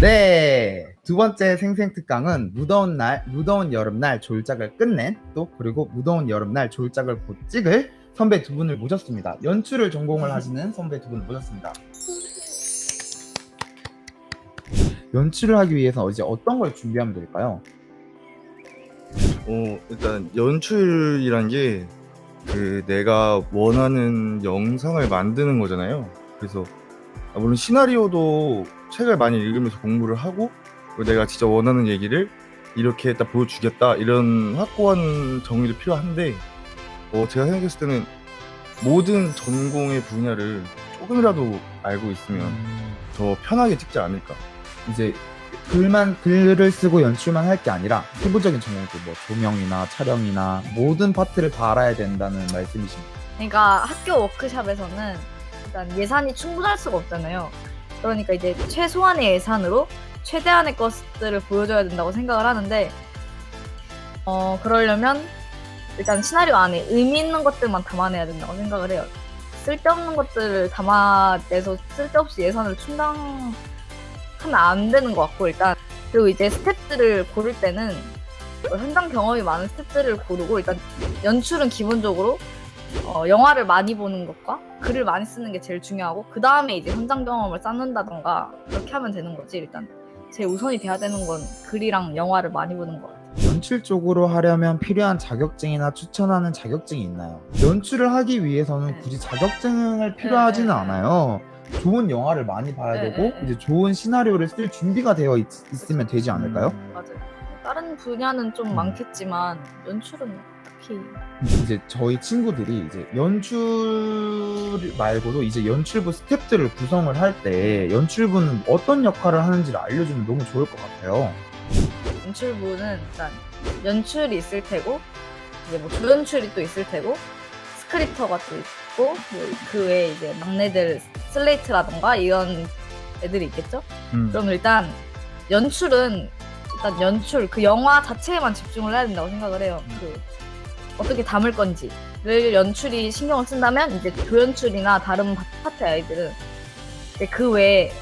네. 두 번째 생생 특강은 무더운 날, 무더운 여름날 졸작을 끝낸 또 그리고 무더운 여름날 졸작을 곧 찍을 선배 두 분을 모셨습니다. 연출을 전공을 하시는 선배 두 분을 모셨습니다. 연출을 하기 위해서 이제 어떤 걸 준비하면 될까요? 어, 일단 연출이란 게 그 내가 원하는 영상을 만드는 거잖아요. 그래서 아, 물론 시나리오도 책을 많이 읽으면서 공부를 하고 내가 진짜 원하는 얘기를 이렇게 딱 보여주겠다 이런 확고한 정의도 필요한데 어, 제가 생각했을 때는 모든 전공의 분야를 조금이라도 알고 있으면 더 편하게 찍지 않을까. 이제 글만 글을 쓰고 연출만 할 게 아니라 세부적인 전공도 뭐 조명이나 촬영이나 모든 파트를 다 알아야 된다는 말씀이십니다. 그러니까 학교 워크샵에서는 일단 예산이 충분할 수가 없잖아요. 그러니까 이제 최소한의 예산으로 최대한의 것들을 보여줘야 된다고 생각을 하는데 어 그러려면 일단 시나리오 안에 의미 있는 것들만 담아내야 된다고 생각을 해요. 쓸데없는 것들을 담아내서 쓸데없이 예산을 충당하면 안 되는 것 같고 일단 그리고 이제 스탭들을 고를 때는 어, 현장 경험이 많은 스탭들을 고르고 일단 연출은 기본적으로 어, 영화를 많이 보는 것과 글을 많이 쓰는 게 제일 중요하고 그 다음에 이제 현장 경험을 쌓는다던가 그렇게 하면 되는 거지 일단 제일 우선이 돼야 되는 건 글이랑 영화를 많이 보는 것 같아요. 연출 쪽으로 하려면 필요한 자격증이나 추천하는 자격증이 있나요? 연출을 하기 위해서는 네. 굳이 자격증을 필요하지는 네, 네, 않아요. 좋은 영화를 많이 봐야 네, 되고 네, 네. 이제 좋은 시나리오를 쓸 준비가 되어 있, 으면 되지 않을까요? 맞아요. 다른 분야는 좀 음. 많겠지만 연출은 딱히 이제 저희 친구들이 이제 연출 말고도 이제 연출부 스태프들을 구성을 할 때 연출부는 어떤 역할을 하는지를 알려주면 너무 좋을 것 같아요. 연출부는 일단 연출이 있을 테고 이제 뭐 조연출이 또 있을 테고 스크립터가 또 있고 그 외에 이제 막내들 슬레이트라던가 이런 애들이 있겠죠. 음. 그럼 일단 연출은 일단 연출 그 영화 자체에만 집중을 해야 된다고 생각을 해요. 그 어떻게 담을 건지를 연출이 신경을 쓴다면 이제 조연출이나 다른 파- 파트 아이들은 이제 그 외에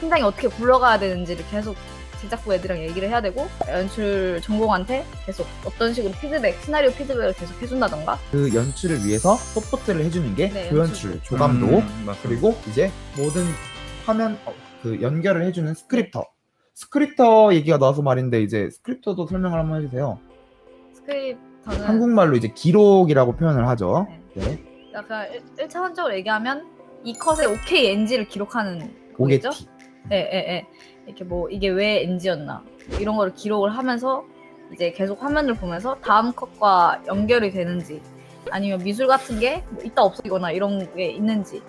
현장이 어떻게 굴러가야 되는지를 계속 제작부 애들이랑 얘기를 해야 되고 연출 전공한테 계속 어떤 식으로 피드백, 시나리오 피드백을 계속 해준다던가 그 연출을 위해서 서포트를 해주는 게 네, 조연출. 조감독, 음, 맞습니다. 그리고 이제 모든 화면 어, 그 연결을 해주는 스크립터. 스크립터 얘기가 나와서 말인데 이제 스크립터도 설명을 한번 해주세요. 스크립터는 한국말로 이제 기록이라고 표현을 하죠. 네. 네. 약간 1, 차원적으로 얘기하면 이 컷의 오케이 NG를 기록하는 거겠죠? 오게티. 예, 예, 예. 이렇게 뭐 이게 왜 NG였나 이런 거를 기록을 하면서 이제 계속 화면을 보면서 다음 컷과 연결이 되는지 아니면 미술 같은 게뭐 있다 없어지거나 이런 게 있는지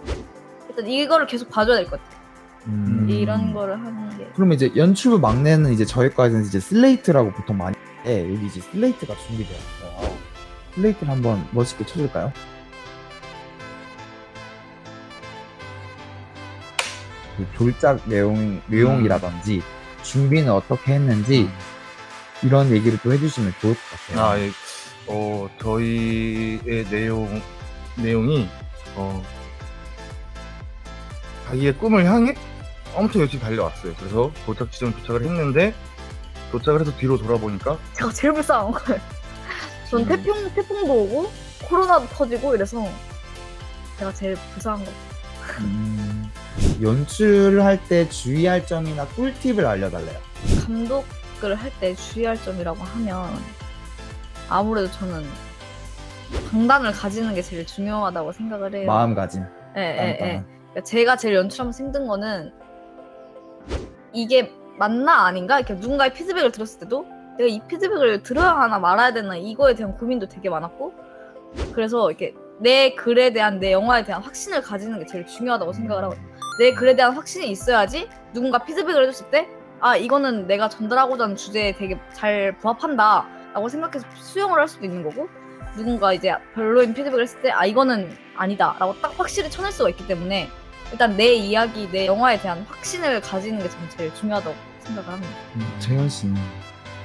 일단 이거를 계속 봐줘야 될 것 같아요. 음. 이런 거를 하는 게 그러면 이제 연출부 막내는 이제 저희과에서는 이제 슬레이트라고 보통 많이 해. 여기 이제 슬레이트가 준비되었어요. 슬레이트를 한번 멋있게 쳐줄까요? 그 졸작 내용 내용이라든지 준비는 어떻게 했는지 이런 얘기를 또 해주시면 좋을 것 같아요. 아, 예. 어, 저희의 내용, 내용이, 어, 자기의 꿈을 향해 엄청 열심히 달려왔어요. 그래서 도착 지점 도착을 했는데, 도착을 해서 뒤로 돌아보니까, 제가 제일 불쌍한 거예요. 전 음. 태풍 태풍도 오고 코로나도 터지고 이래서 제가 제일 불쌍한 거. 음, 연출을 할 때 주의할 점이나 꿀팁을 알려달래요. 감독을 할 때 주의할 점이라고 하면 아무래도 저는 방단을 가지는 게 제일 중요하다고 생각을 해요. 마음가짐. 예, 예, 예. 그러니까 제가 제일 연출하면서 힘든 거는 이게 맞나? 아닌가? 이렇게 누군가의 피드백을 들었을 때도 내가 이 피드백을 들어야 하나 말아야 되나? 이거에 대한 고민도 되게 많았고 그래서 이렇게 내 글에 대한 내 영화에 대한 확신을 가지는 게 제일 중요하다고 생각을 하고 내 글에 대한 확신이 있어야지 누군가 피드백을 해줬을 때 아 이거는 내가 전달하고자 하는 주제에 되게 잘 부합한다 라고 생각해서 수용을 할 수도 있는 거고 누군가 이제 별로인 피드백을 했을 때 아 이거는 아니다 라고 딱 확실히 쳐낼 수가 있기 때문에 일단 내 이야기 내 영화에 대한 확신을 가지는 게 저는 제일 중요하다고 생각을 합니다 음, 재현 씨는.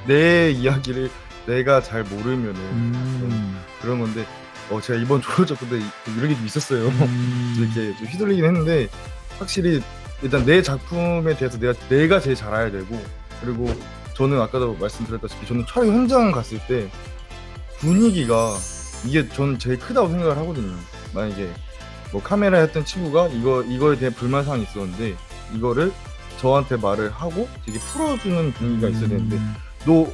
내 이야기를 내가 잘 모르면은 음. 그런 건데, 어, 제가 이번 조여적 근데 이런 게 좀 있었어요. 음. 이렇게 좀 휘둘리긴 했는데, 확실히 일단 내 작품에 대해서 내가 내가 제일 잘 알아야 되고 그리고 저는 아까도 말씀드렸다시피 저는 촬영 현장 갔을 때 분위기가 이게 전 제일 크다고 생각을 하거든요. 만약에 뭐 카메라 했던 친구가 이거 이거에 대해 불만 사항이 있었는데 이거를 저한테 말을 하고 되게 풀어주는 분위기가 있어야 되는데 음. 너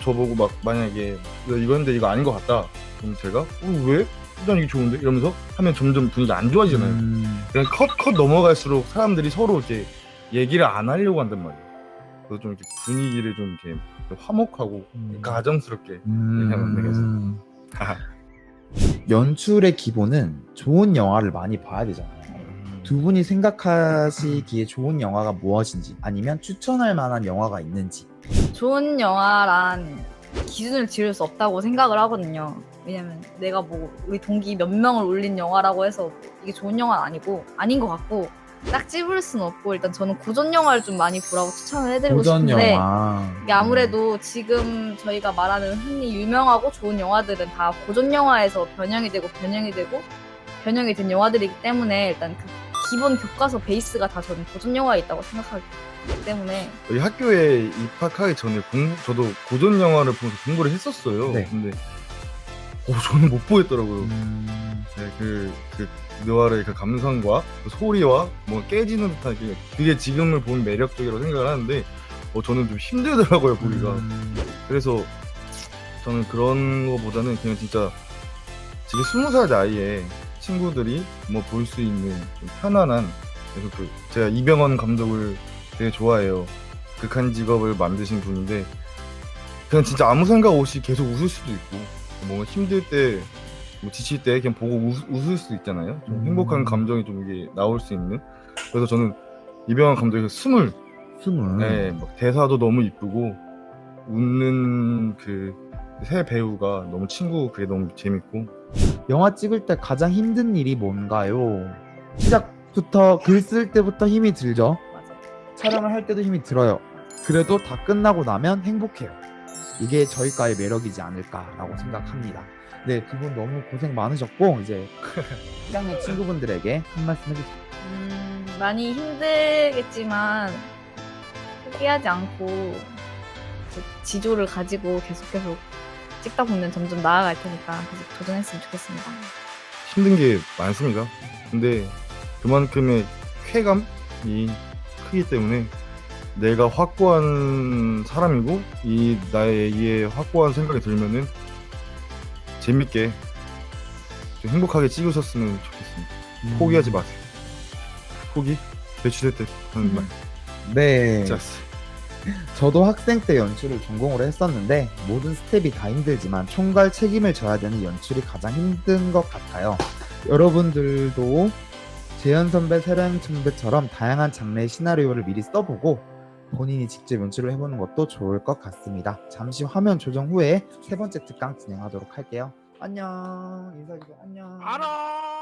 저보고 막 만약에 야, 이거 했는데 이거 아닌 것 같다. 그럼 제가 어, 왜? 난 이게 좋은데 이러면서 하면 점점 분위기가 안 좋아지잖아요. 음. 그냥 컷컷 넘어갈수록 사람들이 서로 이렇게 얘기를 안 하려고 한단 말이에요. 그래서 좀 이렇게 분위기를 좀 이렇게 화목하고 음. 가정스럽게 음. 얘기하면 되겠어. 음. 연출의 기본은 좋은 영화를 많이 봐야 되잖아요. 두 분이 생각하시기에 좋은 영화가 무엇인지 아니면 추천할 만한 영화가 있는지 좋은 영화란 기준을 지을 수 없다고 생각을 하거든요. 왜냐면 내가 뭐 우리 동기 몇 명을 올린 영화라고 해서 이게 좋은 영화는 아니고 아닌 것 같고 딱 찝을 수는 없고 일단 저는 고전 영화를 좀 많이 보라고 추천을 해드리고 고전 싶은데 영화 이게 아무래도 지금 저희가 말하는 흔히 유명하고 좋은 영화들은 다 고전 영화에서 변형이 되고 변형이 되고 변형이 된 영화들이기 때문에 일단 그 기본 교과서 베이스가 다 저는 고전 영화에 있다고 생각하기 때문에 여기 학교에 입학하기 전에 공부 저도 고전 영화를 보면서 공부를 했었어요. 네. 근데 어, 저는 못 보겠더라고요. 음, 네, 그, 그, 느와르의 그 감성과 그 소리와 뭐 깨지는 듯한 게, 그게 지금을 보면 매력적이라고 생각을 하는데, 어, 저는 좀 힘들더라고요, 보기가. 음, 그래서 저는 그런 거보다는 그냥 진짜 지금 스무 살 나이에 친구들이 뭐 볼 수 있는 좀 편안한, 그래서 그, 제가 이병헌 감독을 되게 좋아해요. 극한 직업을 만드신 분인데, 그냥 진짜 아무 생각 없이 계속 웃을 수도 있고, 뭐 힘들 때, 뭐 지칠 때 그냥 보고 웃, 웃을 수 있잖아요. 좀 음. 행복한 감정이 좀 이게 나올 수 있는. 그래서 저는 이병헌 감독의 그 스물, 스물 네, 막 대사도 너무 이쁘고 웃는 그 새 배우가 너무 친구 그게 너무 재밌고 영화 찍을 때 가장 힘든 일이 뭔가요? 시작부터 글 쓸 때부터 힘이 들죠. 맞아. 촬영을 할 때도 힘이 들어요. 그래도 다 끝나고 나면 행복해요. 이게 저희과의 매력이지 않을까라고 생각합니다. 네, 두 분 너무 고생 많으셨고 이제 1학년 친구분들에게 한 말씀 해주세요. 음, 많이 힘들겠지만 포기하지 않고 그 지조를 가지고 계속 계속 찍다 보면 점점 나아갈 테니까 계속 도전했으면 좋겠습니다. 힘든 게 많습니다. 근데 그만큼의 쾌감이 크기 때문에 내가 확고한 사람이고 이 나의 얘기에 확고한 생각이 들면은 재밌게 좀 행복하게 찍으셨으면 좋겠습니다. 포기하지 마세요. 포기 배출될 때 하는 말. 네. 짜스. 저도 학생 때 연출을 전공으로 했었는데 모든 스텝이 다 힘들지만 총괄 책임을 져야 되는 연출이 가장 힘든 것 같아요. 여러분들도 재현 선배, 세랑 선배처럼 다양한 장르의 시나리오를 미리 써보고 본인이 직접 연출을 해보는 것도 좋을 것 같습니다. 잠시 화면 조정 후에 세 번째 특강 진행하도록 할게요. 안녕. 인사해주세요. 안녕. 알아.